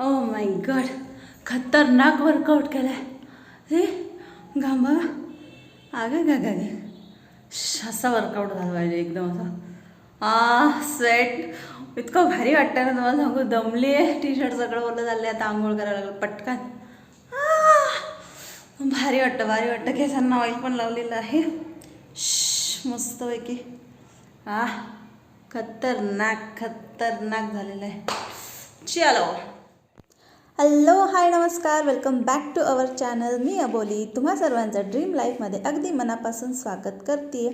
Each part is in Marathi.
ओ माय गॉड खतरनाक वर्कआउट केलं आहे हे घाम अगं गा गा असा वर्कआउट झाला पाहिजे एकदम असा. आ स्वेट इतकं भारी वाटतं ना तुम्हाला सांगू. दमली आहे टी शर्ट सगळं ओलं झालं आता आंघोळ करायला लागलं. पटकन. भारी वाटतं भारी वाटतं. केसांना ऑइल पण लावलेलं आहे. श्श, मस्तपैकी. आ खतरनाक खतरनाक झालेलं आहे. चलो हॅलो हाय नमस्कार. Welcome back to our channel मी अबोली. तुम्हा सर्वांचं ड्रीम लाईफमध्ये अगदी मनापासून स्वागत करते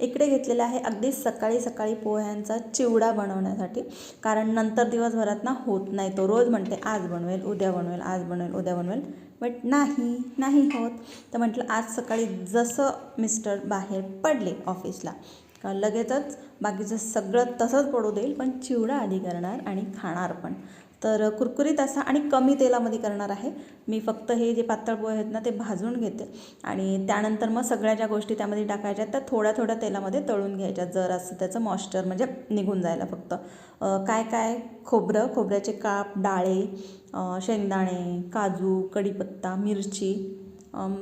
इकडे घेतलेलं आहे अगदी सकाळी सकाळी पोह्यांचा चिवडा बनवण्यासाठी. कारण नंतर दिवसभरात ना होत नाही. तो रोज म्हणते आज बनवेल उद्या बनवेल आज बनवेल उद्या बनवेल. बट नाही नाही होत. तर म्हटलं आज सकाळी जसं मिस्टर बाहेर पडले ऑफिसला लगेचच बाकीचं सगळं तसंच पडू देईल पण चिवडा आधी करणार आणि खाणार पण. तर कुरकुरीत असा आणि कमी तेलामध्ये करणार आहे. मी फक्त हे जे पातळ पोहे आहेत ना ते भाजून घेते. आणि त्यानंतर मग सगळ्या ज्या गोष्टी त्यामध्ये टाकायच्या त्या थोड्या थोड्या तेलामध्ये तळून घ्यायच्या. जर असं त्याचं मॉइश्चर म्हणजे निघून जायला फक्त. काय काय? खोबरं. खोबऱ्याचे काप डाळे शेंगदाणे काजू कढीपत्ता मिरची.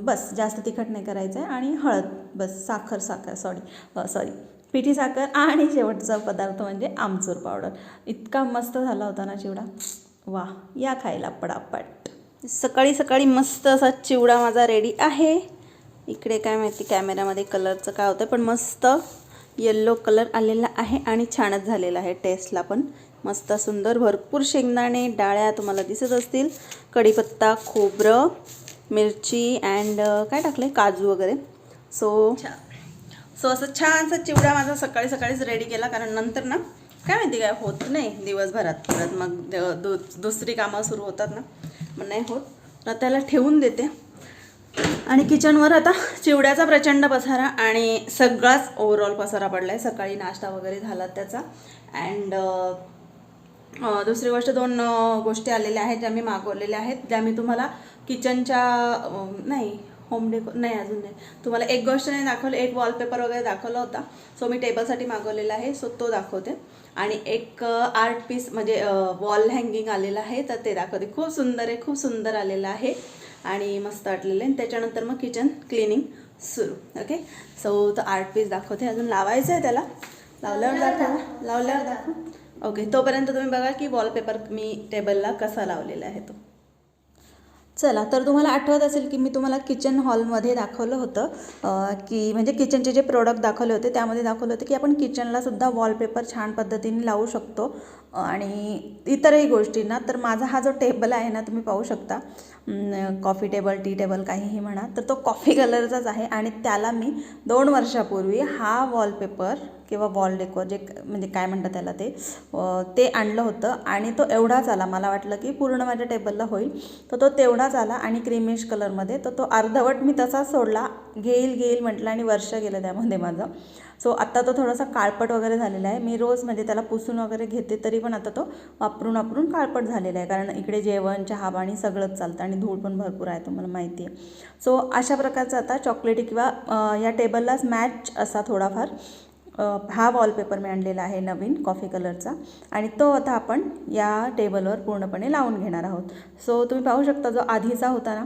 बस. जास्त तिखट नाही करायचं आहे आणि हळद. बस. साखर साखर. सॉरी सॉरी पिठी साखर आणि शेवटचा पदार्थ म्हणजे आमचूर पावडर. इतका मस्त झाला होता ना चिवडा? वा या खायला पडापट. सकाळी सकाळी मस्त असा चिवडा माझा रेडी आहे. इकडे काय माहिती कॅमेऱ्यामध्ये कलरचं काय होतं पण मस्त येल्लो कलर आलेला आहे आणि छानच झालेला आहे टेस्टला पण. मस्त सुंदर भरपूर शेंगदाणे डाळ्या तुम्हाला दिसत असतील. कढीपत्ता खोबरं मिरची अँड काय टाकले काजू वगैरे. सो सो असं छानसा चिवडा माझा सकाळी सकाळीच रेडी केला. कारण नंतर ना काय माहिती काय होत नाही दिवसभरात. परत मग दु दुसरी कामं सुरू होतात ना. मग नाही होत. तर त्याला ठेवून देते. आणि किचनवर आता चिवड्याचा प्रचंड पसारा आणि सगळाच ओव्हरऑल पसारा पडला आहे सकाळी नाश्ता वगैरे झाला त्याचा. अँड दुसरी गोष्ट दोन गोष्टी आलेल्या आहेत ज्या मी मागवलेल्या आहेत. ज्या मी तुम्हाला किचनच्या नाही होम डेको नाही अजून नाही. तुम्हाला एक गोष्ट नाही दाखवलं एक वॉलपेपर वगैरे दाखवला होता. सो मी टेबलसाठी मागवलेला आहे. सो तो दाखवते. आणि एक आर्ट पीस म्हणजे वॉल हँगिंग आलेलं आहे तर ते दाखवते. खूप सुंदर आहे खूप सुंदर आलेलं आहे. आणि मस्त वाटलेलं आहे. त्याच्यानंतर मग किचन क्लिनिंग सुरू. ओके सो तो आर्ट पीस दाखवते. अजून लावायचं आहे त्याला. लावल्यावर दाखवा. लावल्यावर दाखव. ओके तोपर्यंत तुम्ही बघा की वॉलपेपर मी टेबलला कसा लावलेला आहे तो. चला तर तुम्हाला आठवत असेल की मी तुम्हाला किचन हॉलमध्ये दाखवलं होतं की म्हणजे किचनचे जे प्रोडक्ट दाखवले होते त्यामध्ये दाखवलं होतं की आपण किचनलासुद्धा वॉलपेपर छान पद्धतीने लावू शकतो. आणि इतरही गोष्टींना तर माझा हा जो टेबल आहे ना तुम्ही पाहू शकता. कॉफी टेबल टी टेबल काहीही म्हणा तर तो कॉफी कलरचाच आहे आणि त्याला मी दोन वर्षापूर्वी हा वॉलपेपर किंवा वॉल डेकोर जे म्हणजे काय म्हणतात त्याला ते ते आणलं होतं आणि तो एवढाच आला. मला वाटलं की पूर्ण माझ्या टेबलला होईल. तर तो तेवढाच आला आणि क्रीमिश कलरमध्ये तर तो अर्धवट मी तसाच सोडला. घेईल घेईल म्हटलं आणि वर्ष गेलं त्यामध्ये माझं. सो आत्ता तो थोडासा काळपट वगैरे झालेला आहे. मी रोज म्हणजे त्याला पुसून वगैरे घेते तरी पण आता तो वापरून वापरून काळपट झालेला आहे. कारण इकडे जेवण चहा पाणी सगळंच चालतं आणि धूळ पण भरपूर आहे तुम्हाला माहिती आहे. सो अशा प्रकारचा आता चॉकलेटी किंवा या टेबललाच मॅच असा थोडाफार हा वॉलपेपर मी आणलेला आहे नवीन कॉफी कलरचा. आणि तो आता आपण या टेबलवर पूर्णपणे लावून घेणार आहोत. सो तुम्ही पाहू शकता जो आधीचा होता ना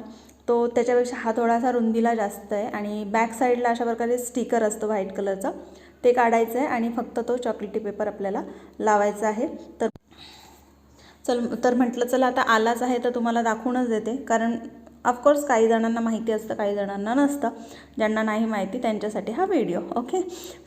तो त्याच्यापेक्षा हा थोडासा रुंदीला जास्त आहे आणि बॅक साईडला अशा प्रकारे स्टिकर असतो व्हाईट कलरचा ते काढायचं आहे आणि फक्त तो चॉकलेटी पेपर आपल्याला लावायचा आहे. तर चल तर म्हटलं चला आता आलाच आहे तर तुम्हाला दाखवूनच देते. कारण ऑफकोर्स काही जणांना माहिती असतं काही जणांना नसतं. ज्यांना नाही माहिती त्यांच्यासाठी हा व्हिडिओ ओके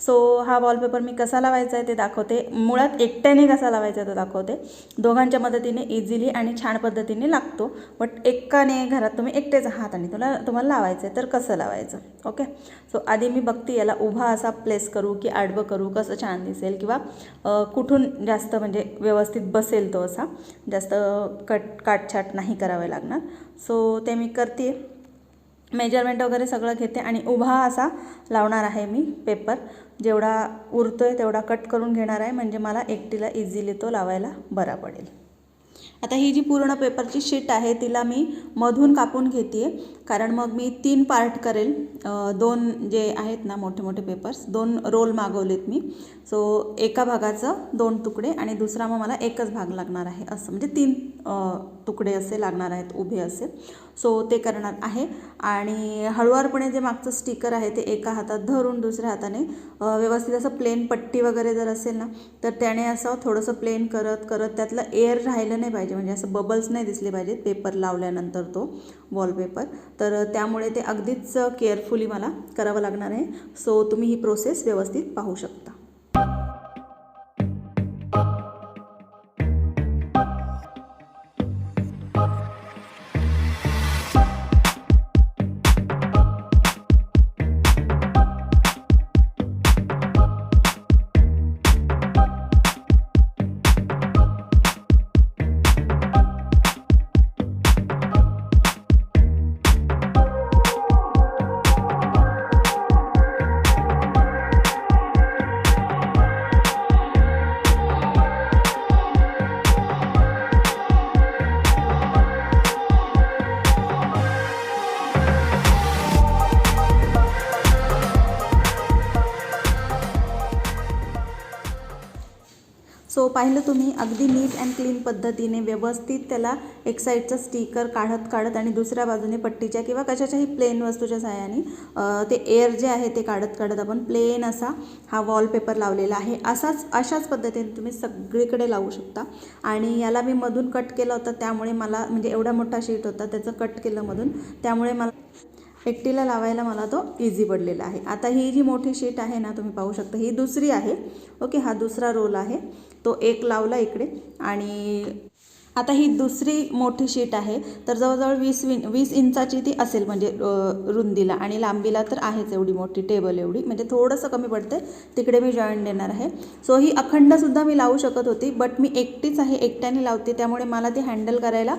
सो हा वॉलपेपर मी कसा लावायचा आहे ते दाखवते. मुळात एकट्याने कसा लावायचा आहे तो दाखवते. दोघांच्या मदतीने इझिली आणि छान पद्धतीने लागतो. बट एकाने घरात तुम्ही एकटेच आहात आणि तुला तुम्हाला लावायचं आहे तर कसं लावायचं? ओके सो आधी मी बघते याला उभा असा प्लेस करू की आडवं करू कसं छान दिसेल किंवा कुठून जास्त म्हणजे व्यवस्थित बसेल तो असा. जास्त कट काटछाट नाही करावे लागणार. सो ते मी करते. मेजरमेंट वगैरे सगळं घेते आणि उभा असा लावणार आहे मी पेपर जेवढा उरतो आहे तेवढा कट करून घेणार आहे म्हणजे मला एकटीला इझिली तो लावायला बरा पडेल. आता ही जी पूर्ण पेपरची शीट आहे तिला मी मधून कापून घेते कारण मग मी तीन पार्ट करेल. दोन जे आहेत ना मोठे मोठे पेपर्स दोन रोल मागवलेत मी. सो एका भागाचं दोन तुकडे आणि दुसरा मग मला एकच भाग लागणार आहे असं. म्हणजे तीन तुकडे असे लागणार आहेत उभे असे. सो ते करणार आहे. आणि हळुवारपणे जे मागचं स्टिकर आहे ते एका हातात धरून दुसऱ्या हाताने व्यवस्थित असं प्लेन पट्टी वगैरे जर असेल ना तर त्याने असं थोडंसं प्लेन करत करत त्यातलं एअर राहिलं नाही पाहिजे. म्हणजे असं बबल्स नाही दिसले पाहिजेत पेपर लावल्यानंतर तो वॉलपेपर तर त्यामुळे ते अगदीच केअरफुली मला करावं लागणार आहे. सो तुम्ही ही प्रोसेस व्यवस्थित पाहू शकता. पाहिलं तुम्ही अगदी नीट अँड क्लीन पद्धतीने व्यवस्थित त्याला एक साईडचं स्टिकर काढत काढत आणि दुसऱ्या बाजूने पट्टीच्या किंवा कशाच्याही प्लेन वस्तूच्या सहाय्याने ते एअर जे आहे ते काढत काढत आपण प्लेन असा हा वॉलपेपर लावलेला आहे. असाच अशाच पद्धतीने तुम्ही सगळीकडे लावू शकता. आणि याला मी मधून कट केलं होतं त्यामुळे मला म्हणजे एवढा मोठा शीट होता त्याचं कट केलं मधून त्यामुळे मला एकटीला लावायला मला तो इझी पडलेला आहे. आता ही जी मोठी शीट आहे ना तुम्ही पाहू शकता ही दुसरी आहे. ओके हा दुसरा रोल आहे. तो एक लावला इकडे आणि आता ही दुसरी मोठी शीट आहे. तर जवळजवळ वीस विन वीस इंचाची ती असेल म्हणजे रुंदीला. आणि लांबीला तर आहेच एवढी मोठी टेबल एवढी. म्हणजे थोडंसं कमी पडते तिकडे मी जॉईन देणार आहे. सो ही अखंडसुद्धा मी लावू शकत होती बट मी एकटीच आहे एकट्याने लावते. त्यामुळे मला ती हँडल करायला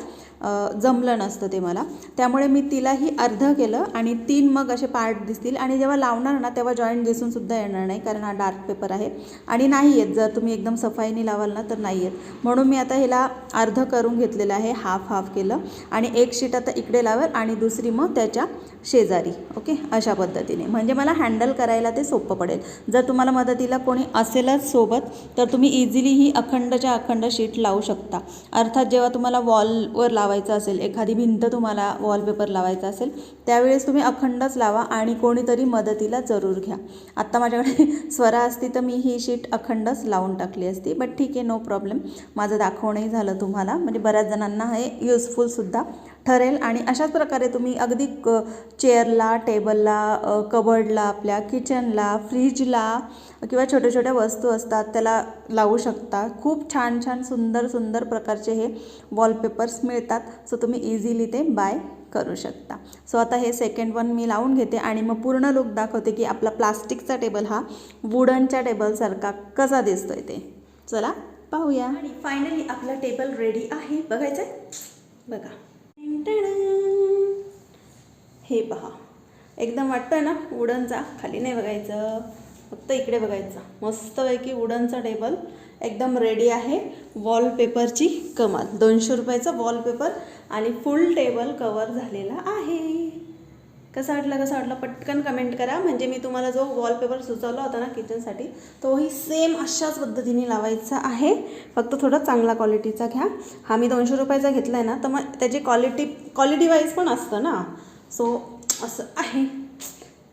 जमलं नसतं ते मला. त्यामुळे मी तिलाही अर्ध केलं आणि तीन मग असे पार्ट दिसतील. आणि जेव्हा लावणार ना तेव्हा जॉईंट दिसूनसुद्धा येणार नाही कारण हा डार्क पेपर आहे. आणि नाही येत. जर तुम्ही एकदम सफाईने लावाल ना तर नाही येत. म्हणून मी आता ह्याला अर्ध करून घेतलेलं आहे हाफ हाफ केलं. आणि एक शीट आता इकडे लावेल आणि दुसरी मग त्याच्या शेजारी. ओके अशा पद्धतीने. म्हणजे मला हँडल करायला ते सोपं पडेल. जर तुम्हाला मदतीला कोणी असेलच सोबत तर तुम्ही इझिली ही अखंडच्या अखंड शीट लावू शकता. अर्थात जेव्हा तुम्हाला वॉलवर लावायचं असेल एखादी भिंत तुम्हाला वॉलपेपर लावायचा असेल त्यावेळेस तुम्ही अखंडच लावा आणि कोणीतरी मदतीला जरूर घ्या. आत्ता माझ्याकडे स्वरा असती तर मी ही शीट अखंडच लावून टाकली असती. बट ठीक आहे नो प्रॉब्लेम माझं दाखवणंही झालं तुम्हाला. म्हणजे बऱ्याच जणांना हे युजफुलसुद्धा ठरेल. आणि अशाच प्रकारे तुम्ही अगदी क चेअरला टेबलला कबर्डला आपल्या किचनला फ्रीजला किंवा छोट्या छोट्या वस्तू असतात त्याला लावू शकता. खूप छान छान सुंदर सुंदर प्रकारचे हे वॉलपेपर्स मिळतात. सो तुम्ही इझिली ते बाय करू शकता. सो आता हे सेकंड वन मी लावून घेते आणि मग पूर्ण लुक दाखवते की आपला प्लास्टिकचा टेबल हा वुडनच्या टेबलसारखा कसा दिसतोय ते. चला. पाहूया. आणि फायनली आपला टेबल रेडी आहे. बघायचं बघा. हे पहा. एकदम वाटतं ना? वुडनचा खाली नाही बघायचं. फक्त इकडे बघायचं. मस्तपैकी वुडनचा टेबल एकदम रेडी आहे. वॉलपेपरची कमाल. दोनशे रुपयाचा वॉलपेपर आणि फुल टेबल कवर झालेला आहे. कसा वाटला कसा वाटला पटकन कमेंट करा. म्हणजे मी तुम्हाला जो वॉलपेपर सुचवला होता ना किचनसाठी तोही सेम अशाच पद्धतीने लावायचा आहे. फक्त थोडा चांगला क्वालिटीचा घ्या. हा मी दोनशे रुपयाचा घेतला आहे ना तर मग त्याची क्वालिटी क्वालिटी वाईज पण असतं ना. सो असं आहे.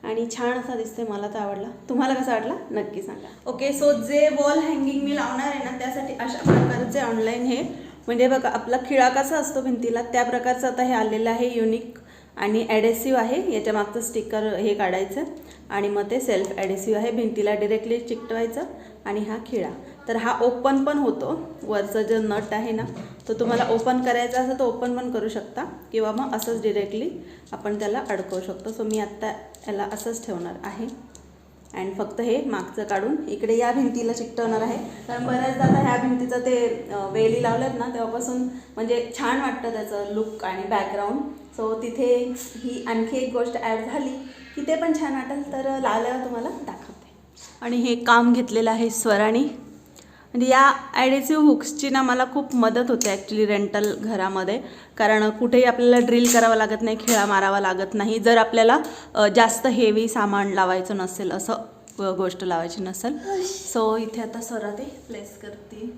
आणि छान असा दिसते मला तर आवडला. तुम्हाला कसा वाटला? नक्की सांगा. ओके सो जे वॉल हँगिंग मी लावणार आहे ना त्यासाठी अशा प्रकारचे ऑनलाईन हे म्हणजे बघा आपला खिळा कसा असतो भिंतीला त्या प्रकारचं आता हे आलेलं आहे युनिक आणि ॲडेसिव्ह आहे याच्या मागचं स्टिकर हे काढायचं आणि मग ते सेल्फ ॲडेसिव्ह आहे. भिंतीला डिरेक्टली चिकटवायचं आणि हा खिळा. तर हा ओपन पण होतो. वरचा जो नट आहे ना तो तुम्हाला ओपन करायचा असेल तर ओपन पण करू शकता. किंवा मग असंच डिरेक्टली आपण त्याला अडकवू शकतो. सो मी आत्ता याला असंच ठेवणार आहे. अँड फक्त हे मागचं काढून इकडे या भिंतीला चिकटवणार आहे. कारण बऱ्याचदा आता ह्या भिंतीचं ते वेली लावल्यात ना तेव्हापासून म्हणजे छान वाटतं त्याचं लुक आणि बॅकग्राऊंड सो तिथे ही आणखी एक गोष्ट ॲड झाली की ते पण छान वाटेल. तर लावल्यावर तुम्हाला दाखवते. आणि हे काम घेतलेलं आहे स्वराने म्हणजे या ॲडेसिव्ह हुक्सची ना मला खूप मदत होते ॲक्च्युली रेंटल घरामध्ये. कारण कुठेही आपल्याला ड्रिल करावं लागत नाही खिळा मारावा लागत नाही. जर आपल्याला जास्त हेवी सामान लावायचं नसेल असं गोष्ट लावायची नसेल. सो इथे आता सरा ते प्लेस करते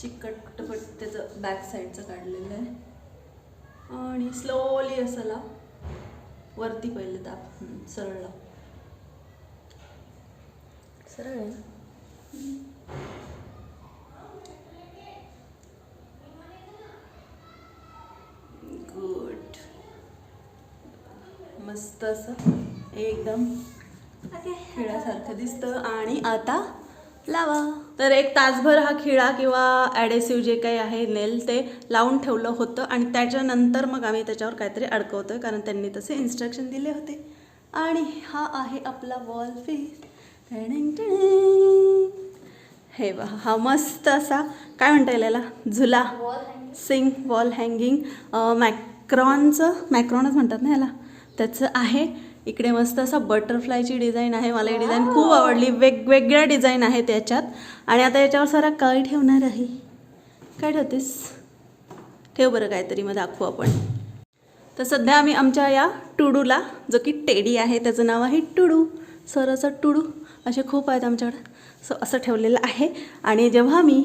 चिकटपट त्याचं बॅक साईडचं काढलेलं आहे. आणि स्लोली असं लाव वरती पहिले हम्म, सरळ लाव सरळ आहे? गुड मस्त असं. एकदम खिळ्यासारखं दिसतं. आणि आता लावा. तर एक तासभर हा खिळा किंवा ॲडेसिव्ह जे काही आहे नेल ते लावून ठेवलं होतं आणि त्याच्यानंतर मग आम्ही त्याच्यावर काहीतरी अडकवतोय कारण त्यांनी तसे इन्स्ट्रक्शन दिले होते. आणि हा आहे आपला वॉल पीस हे बघा हा मस्त असा काय म्हणता येईल याला? झुला. सिंग वॉल हँगिंग मॅक्रॉनचं मॅक्रॉनच म्हणतात ना याला? त्याचं आहे. इकडे मस्त असा बटरफ्लायची डिझाईन आहे. मला ही डिझाईन खूप आवडली. वेगवेगळ्या डिझाईन आहेत त्याच्यात. आणि आता याच्यावर सारा काय ठेवणार आहे. काय ठेवतेस? ठेव बरं काहीतरी मग दाखवू आपण. तर सध्या आम्ही आमच्या या टुडूला जो की टेडी आहे त्याचं नाव आहे टुडू. सरचं टुडू असे खूप आहेत आमच्याकडे. सो असं ठेवलेलं आहे. आणि जेव्हा मी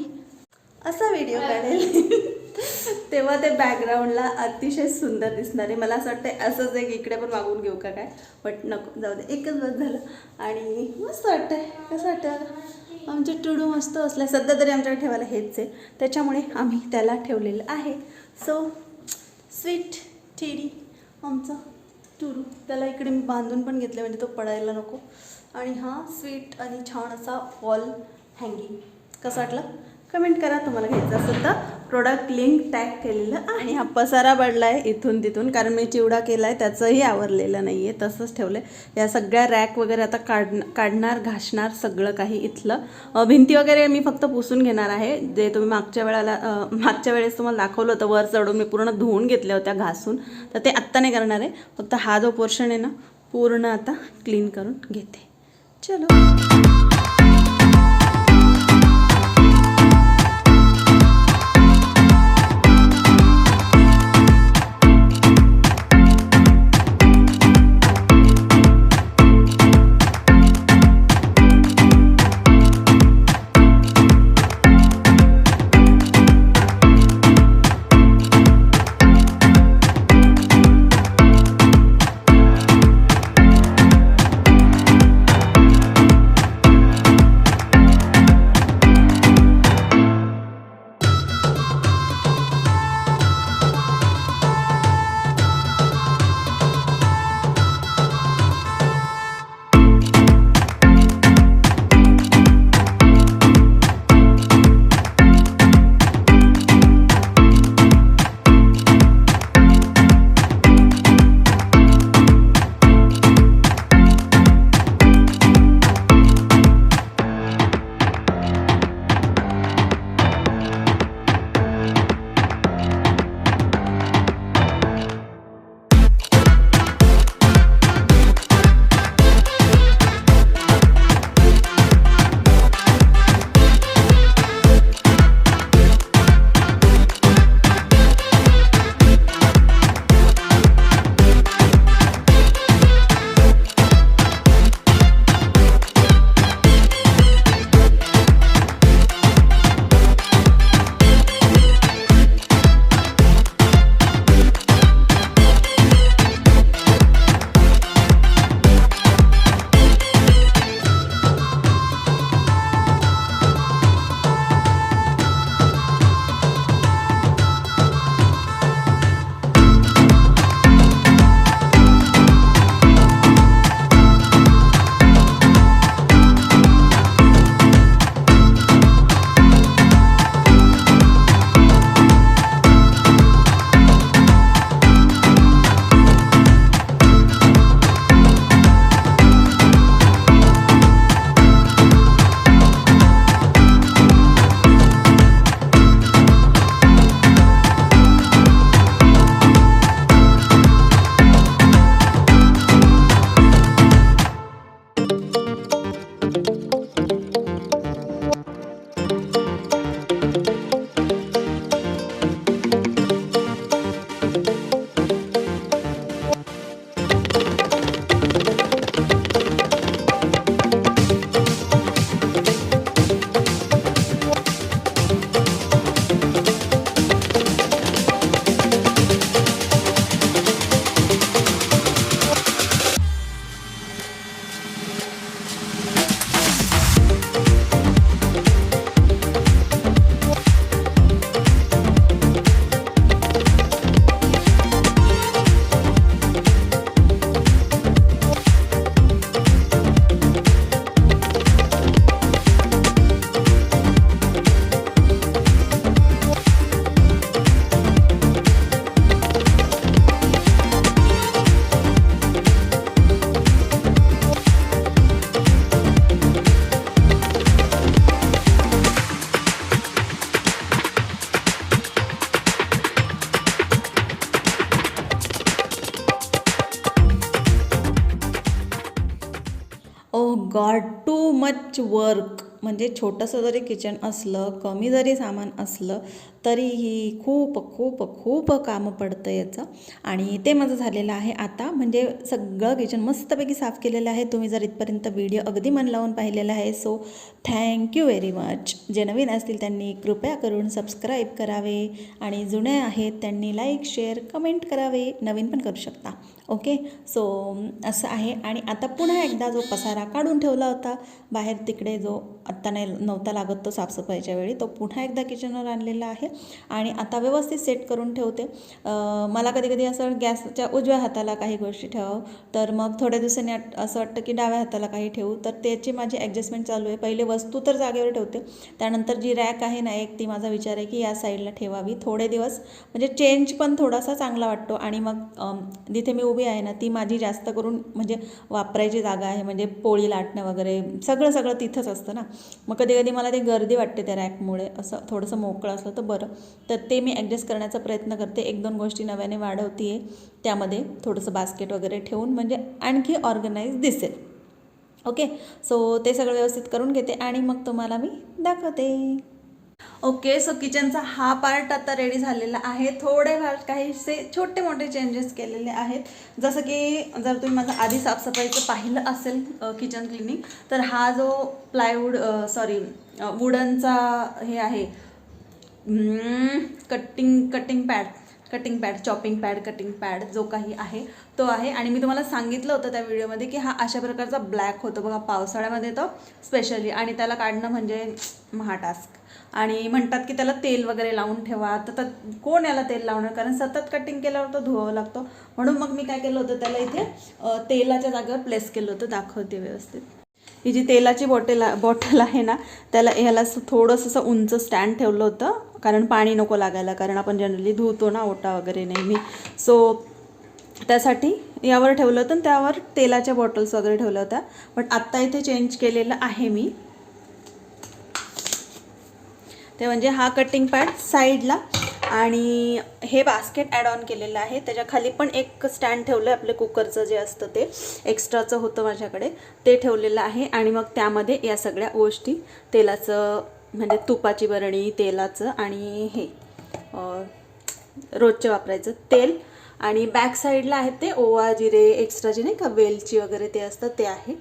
असा व्हिडिओ काढेल. तेव्हा ते बॅकग्राऊंडला अतिशय सुंदर दिसणार आहे. मला असं वाटतं असंच एक इकडे पण मागून घेऊ का काय? बट नको जाऊ दे. एकच बस झालं. आणि मस्त वाटतंय. कसं वाटतं? आमचे टुडू मस्त असले. सध्या तरी आमच्याकडे ठेवायला हेच आहे. त्याच्यामुळे आम्ही त्याला ठेवलेलं आहे. सो स्वीट टेडी आमचा टुरू त्याला इकडे मी बांधून पण घेतले म्हणजे तो पडायला नको. आणि हा स्वीट आणि छान असा वॉल हँगिंग कसं वाटलं? कमेंट करा तुम्हाला घ्यायचं असेल तर प्रोडक्ट लिंक टॅग केलेलं आहे. हा पसारा पडला आहे इथून तिथून कारण मी चिवडा केला आहे त्याचंही आवरलेलं नाही आहे तसंच ठेवलं आहे या सगळ्या रॅक वगैरे आता काढ काढणार घासणार सगळं काही इथलं. भिंती वगैरे मी फक्त पुसून घेणार आहे. जे तुम्ही मागच्या वेळेला मागच्या वेळेस तुम्हाला दाखवलं होतं वर चढून मी पूर्ण धुवून घेतल्या होत्या घासून तर ते आत्ता नाही करणार आहे. फक्त हा जो पोर्शन आहे ना पूर्ण आता क्लीन करून घेते. चलो. मच वर्क म्हणजे छोटंसं जरी किचन असलं कमी जरी सामान असलं तरीही खूप खूप खूप कामं पडतं याचं. आणि ते माझं झालेलं आहे आता. म्हणजे सगळं किचन मस्तपैकी साफ केलेलं आहे. तुम्ही जर इथपर्यंत व्हिडिओ अगदी मन लावून पाहिलेला आहे सो थँक्यू व्हेरी मच जे नवीन असतील त्यांनी कृपया करून सबस्क्राईब करावे. आणि जुने आहेत त्यांनी लाईक शेअर कमेंट करावे. नवीन पण करू शकता. ओके सो असं आहे. आणि आता पुन्हा एकदा जो पसारा काढून ठेवला होता बाहेर तिकडे जो आत्ता नाही नव्हता लागत तो साफसफाईच्या वेळी. तो पुन्हा एकदा किचनवर आणलेला आहे आणि आता व्यवस्थित सेट करून ठेवते. मला कधी कधी असं गॅसच्या उजव्या हाताला काही गोष्टी ठेवावं तर मग थोड्या दिवसांनी असं वाटतं की डाव्या हाताला काही ठेवू. तर त्याची माझी ॲडजस्टमेंट चालू आहे. पहिले वस्तू तर जागेवर ठेवते. त्यानंतर जी रॅक आहे ना एक ती माझा विचार आहे की या साईडला ठेवावी. थोडे दिवस म्हणजे चेंज पण थोडासा चांगला वाटतो आणि मग जिथे मी उभी आहे ना ती माझी जास्त करून म्हणजे वापरायची जागा आहे. म्हणजे पोळी लाटणं वगैरे सगळं सगळं तिथंच असतं ना. मग कधी कधी मला ते गर्दी वाटते त्या रॅकमुळे. असं थोडंसं मोकळं असलं तर बरं. तर ते मी ॲडजस्ट करण्याचा प्रयत्न करते. एक दोन गोष्टी नव्याने वाढवते आहे त्यामध्ये थोडंसं बास्केट वगैरे ठेवून म्हणजे आणखी ऑर्गनाईज दिसेल. ओके? सो ते सगळं व्यवस्थित करून घेते आणि मग तुम्हाला मी दाखवते. ओके सो किचनचा हा पार्ट आता रेडी झालेला आहे. थोडेफार काहीसे छोटे मोठे चेंजेस केलेले आहेत. जसं की जर तुम्ही माझं आधी साफसफाईचं पाहिलं असेल किचन क्लिनिंग तर हा जो प्लायवूड सॉरी वुडनचा हे आहे. Cutting cutting pad cutting pad chopping pad cutting pad जो काही आहे तो आहे. आणि मी तुम्हाला सांगितलं होतं त्या व्हिडिओमध्ये की हा अशा प्रकारचा ब्लॅक होतो बघा पावसाळ्यामध्ये तो स्पेशली आणि त्याला काढणं म्हणजे महा टास्क आणि म्हणतात की त्याला तेल वगैरे लावून ठेवा. तर कोण याला तेल लावणार? कारण सतत कटिंग केल्यावर तो धुवावं लागतो. म्हणून मग मी काय केलं होतं त्याला इथे तेलाच्या जागेवर प्लेस केलं होतं. दाखवते व्यवस्थित. ही जी तेलाची बॉटल बॉटल आहे ना त्याला ह्याला थोडंसं असं उंच स्टँड ठेवलं होतं. कारण पाणी नको लागायला कारण आपण जनरली धुतो ना ओटा वगैरे नेहमी. सो त्यासाठी यावर ठेवलं होतं आणि त्यावर तेलाच्या बॉटल्स वगैरे ठेवल्या होत्या. बट आत्ता इथे चेंज केलेलं आहे मी. ते म्हणजे हा कटिंग पॅड साईडला आणि हे बास्केट ॲड ऑन केलेलं आहे. त्याच्याखाली पण एक स्टँड ठेवलं आहे आपलं कुकरचं जे असतं ते. एक्स्ट्राचं होतं माझ्याकडे. ते ठेवलेलं आहे आणि मग त्यामध्ये या सगळ्या गोष्टी तेलाचं म्हणजे तुपाची बरणी तेलाचं आणि हे रोजचे वापरायचं तेल. आणि बॅक साईडला आहेत ते ओवा जिरे एक्स्ट्रा जे नाही का वेलची वगैरे ते असतं ते आहे.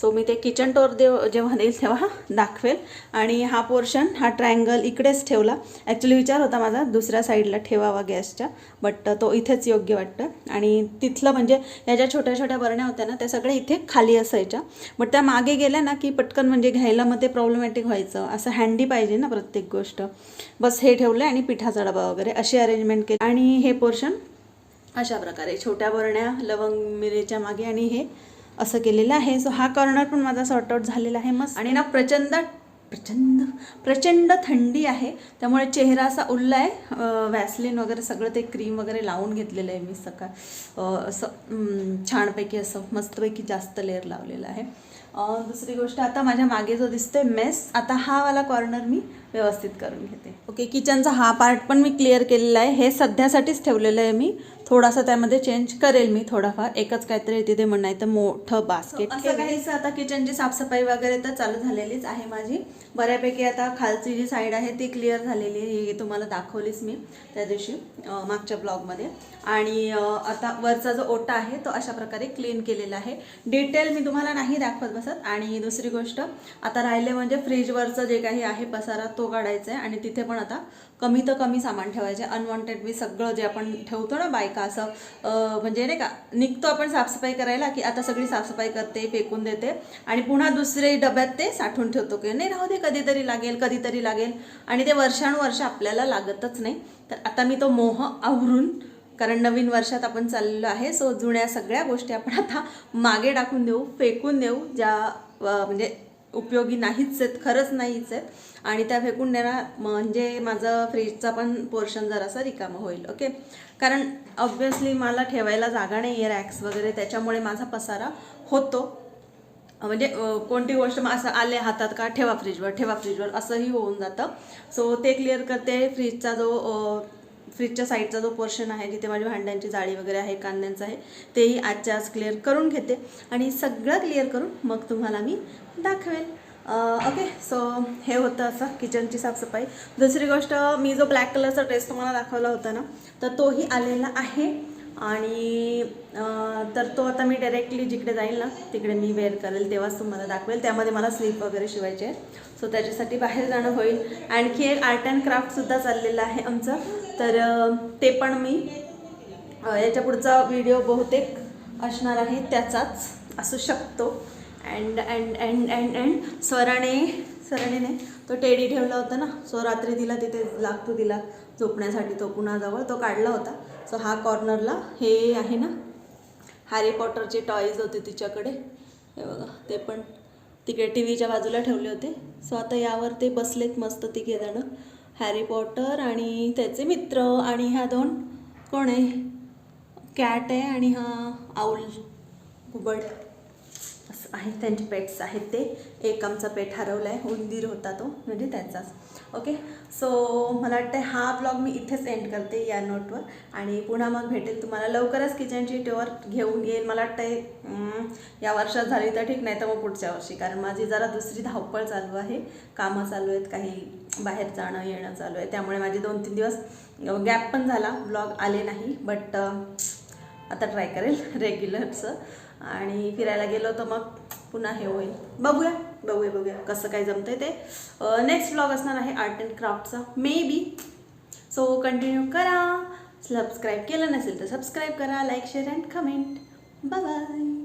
सो मी ते किचन टोर देव जेव्हा देईल तेव्हा दाखवेल. आणि हा पोर्शन हा ट्रायंगल इकडेच ठेवला. ॲक्च्युली विचार होता माझा दुसऱ्या साईडला ठेवावा गॅसच्या बट तो इथेच योग्य वाटतं. आणि तिथलं म्हणजे या ज्या छोट्या छोट्या बरण्या होत्या ना त्या सगळ्या इथे खाली असायच्या. बट त्या मागे गेल्या ना की पटकन म्हणजे घ्यायला मग ते प्रॉब्लेमॅटिक व्हायचं. असं हँडी पाहिजे ना प्रत्येक गोष्ट. बस हे ठेवलं आणि पिठाचा डबा वगैरे अशी अरेंजमेंट केली. आणि हे पोर्शन अशा प्रकारे छोट्या बरण्या लवंग मिरेच्या मागे आणि हे असं केलेलं आहे. सो हा कॉर्नर पण माझा सॉर्ट आउट झालेला आहे. मस्त. आणि ना प्रचंड प्रचंड प्रचंड थंडी आहे. त्यामुळे चेहरा असा उरला आहे. वॅसलिन वगैरे सगळं ते क्रीम वगैरे लावून घेतलेलं आहे मी सकाळ असं छानपैकी असं मस्तपैकी जास्त लेअर लावलेलं आहे. दुसरी गोष्ट आता माझ्या मागे जो दिसतोय मेस आता हा वाला कॉर्नर मी व्यवस्थित करून घेते. ओके किचनचा हा पार्ट पण मी क्लिअर केलेला आहे. हे सध्यासाठीच ठेवलेलं आहे मी. थोडासा त्यामध्ये चेंज करेल मी थोडाफार. एकच काहीतरी तिथे म्हणणं आहे तर मोठं बास्केट असं काहीच आता किचनची साफसफाई वगैरे तर चालू झालेलीच आहे माझी. बऱ्यापैकी आता खालची जी साईड आहे ती क्लिअर झालेली आहे. ही तुम्हाला दाखवलीच मी त्या दिवशी मागच्या ब्लॉगमध्ये आणि आता वरचा जो ओटा आहे तो अशा प्रकारे क्लीन केलेला आहे. डिटेल मी तुम्हाला नाही दाखवत बसत. आणि दुसरी गोष्ट आता राहिले म्हणजे फ्रीजवरचं जे काही आहे पसारा तो काढायचा आहे आणि तिथे पण आता कमी तर कमी सामान ठेवायचे. अनवॉन्टेड मी सगळं जे आपण ठेवतो ना बायका असं म्हणजे नाही का निघतो आपण साफसफाई करायला की आता सगळी साफसफाई करते फेकून देते आणि पुन्हा दुसरे डब्यात ते साठवून ठेवतो की नाही राहू दे कधीतरी लागेल कधीतरी लागेल आणि ते वर्षानुवर्ष आपल्याला लागतच नाही. तर आता मी तो मोह आवरून कारण नवीन वर्षात आपण चाललेलो आहे सो जुन्या सगळ्या गोष्टी आपण आता मागे टाकून देऊ फेकून देऊ ज्या म्हणजे उपयोगी नाहीच आहेत खरंच नाहीच आहेत. आणि त्या फेकून देणार म्हणजे माझं फ्रीजचा पण पोर्शन जरासा रिकामं होईल ओके? कारण ऑब्व्हियसली मला ठेवायला जागा नाही आहे रॅक्स वगैरे त्याच्यामुळे माझा पसारा होतो. म्हणजे कोणती गोष्ट असं आले हातात का ठेवा फ्रीजवर ठेवा फ्रीजवर असंही होऊन जातं. सो ते क्लिअर करते फ्रीजचा जो फ्रीजच्या साईडचा जो पोर्शन आहे जिथे माझ्या भांड्यांची जाळी वगैरे आहे कांद्यांचं आहे तेही आजच्या आज क्लिअर करून घेते. आणि सगळं क्लिअर करून मग तुम्हाला मी दाखवेल ओके सो हे होतं असं किचनची साफसफाई. दुसरी गोष्ट मी जो ब्लॅक कलरचा ड्रेस तुम्हाला दाखवला होता ना तर तोही आलेला आहे. आणि तर तो आता मी डायरेक्टली जिकडे जाईल ना तिकडे मी वेअर करेल तेव्हाच तुम्हाला दाखवेल. त्यामध्ये मला स्लीप वगैरे शिवायचे आहे सो त्याच्यासाठी बाहेर जाणं होईल. आणखी एक आर्ट अँड क्राफ्टसुद्धा चाललेलं आहे आमचं. तर ते पण मी याच्या पुढचा व्हिडिओ बहुतेक असणार आहे त्याचाच. असू शकतो. And and and and and स्वराने सरणीने तो टेडी ठेवला होता ना. सो रात्री दिला तिथे लागतो दिला झोपण्यासाठी तो पुन्हा जवळ. तो काढला होता. सो हा कॉर्नरला हे आहे ना हॅरी पॉटरचे टॉईज होते तिच्याकडे. हे बघा ते पण तिकडे टी व्हीच्या बाजूला ठेवले होते. सो आता यावर ते बसलेत मस्त तिघे जाणं. हॅरी पॉटर आणि त्याचे मित्र आणि ह्या दोन. कोण आहे? कॅट आहे आणि हा आऊल घुबड आहेत त्यांचे पेट्स आहेत ते. एक आमचा पेट हरवला आहे उंदीर होता तो म्हणजे त्याचाच. ओके सो मला वाटतं हा ब्लॉग मी इथेच एंड करते या नोटवर आणि पुन्हा मग भेटेल तुम्हाला लवकरच किचनची टूर घेऊन येईल मला वाटतं या वर्षात झाली तर ठीक नाही तर मग पुढच्या वर्षी. कारण माझी जरा दुसरी धावपळ चालू आहे. कामं चालू आहेत काही बाहेर जाणं येणं चालू आहे. त्यामुळे माझे दोन तीन दिवस गॅप पण झाला. ब्लॉग आले नाही बट आता ट्राय करेल रेग्युलरचं आणि फिरायला गेलो तर मग पुन्हा हे होईल. बघूया बघूया बघूया कसं काय जमतंय ते. नेक्स्ट ब्लॉग असणार आहे आर्ट अँड क्राफ्टचा मे बी सो कंटिन्यू करा. सबस्क्राईब केलं नसेल तर सबस्क्राईब करा like share and comment bye